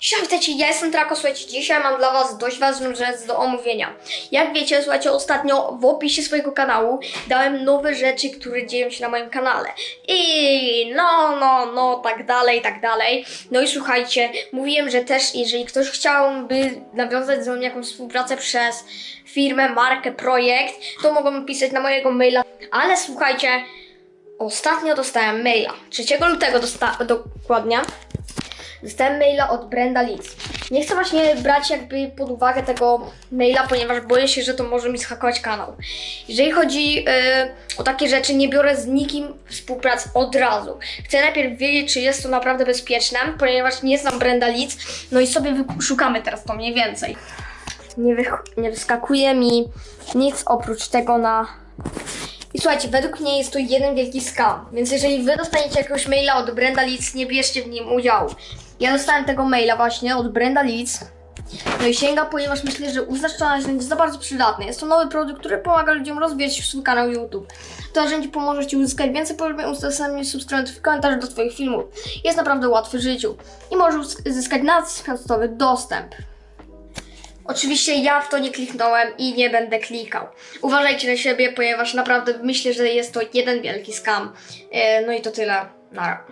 Cześć, witajcie, ja jestem Trako, słuchajcie, dzisiaj mam dla was dość ważną rzecz do omówienia. Jak wiecie, słuchajcie, ostatnio w opisie swojego kanału dałem nowe rzeczy, które dzieją się na moim kanale. I no, no, no, tak dalej, tak dalej. No i słuchajcie, mówiłem, że też jeżeli ktoś chciałby nawiązać ze mną jakąś współpracę przez firmę, markę, projekt, to mogą pisać na mojego maila. Ale słuchajcie, ostatnio dostałem maila. 3 lutego dosta- dokładnie. Dostałem maila od Brenda Leeds. Nie chcę właśnie brać jakby pod uwagę tego maila, ponieważ boję się, że to może mi zhakować kanał. Jeżeli chodzi yy, o takie rzeczy, nie biorę z nikim współpracy od razu. Chcę najpierw wiedzieć, czy jest to naprawdę bezpieczne, ponieważ nie znam Brenda Leeds. No i sobie szukamy teraz to mniej więcej. Nie, nie wyskakuje mi nic oprócz tego na słuchajcie, według mnie jest to jeden wielki scam, więc jeżeli wy dostaniecie jakiegoś maila od Brenda Leeds, nie bierzcie w nim udziału. Ja dostałem tego maila właśnie od Brenda Leeds. No i sięga, ponieważ myślę, że uznasz narzędzie za bardzo przydatne. Jest to nowy produkt, który pomaga ludziom rozwijać swój kanał YouTube. To narzędzie pomoże Ci uzyskać więcej polubień, udostępnić subskrybentów i komentarzy do Twoich filmów. Jest naprawdę łatwy w życiu i możesz uzyskać natychmiastowy dostęp. Oczywiście ja w to nie kliknąłem i nie będę klikał. Uważajcie na siebie, ponieważ naprawdę myślę, że jest to jeden wielki skam. E, No i to tyle. Na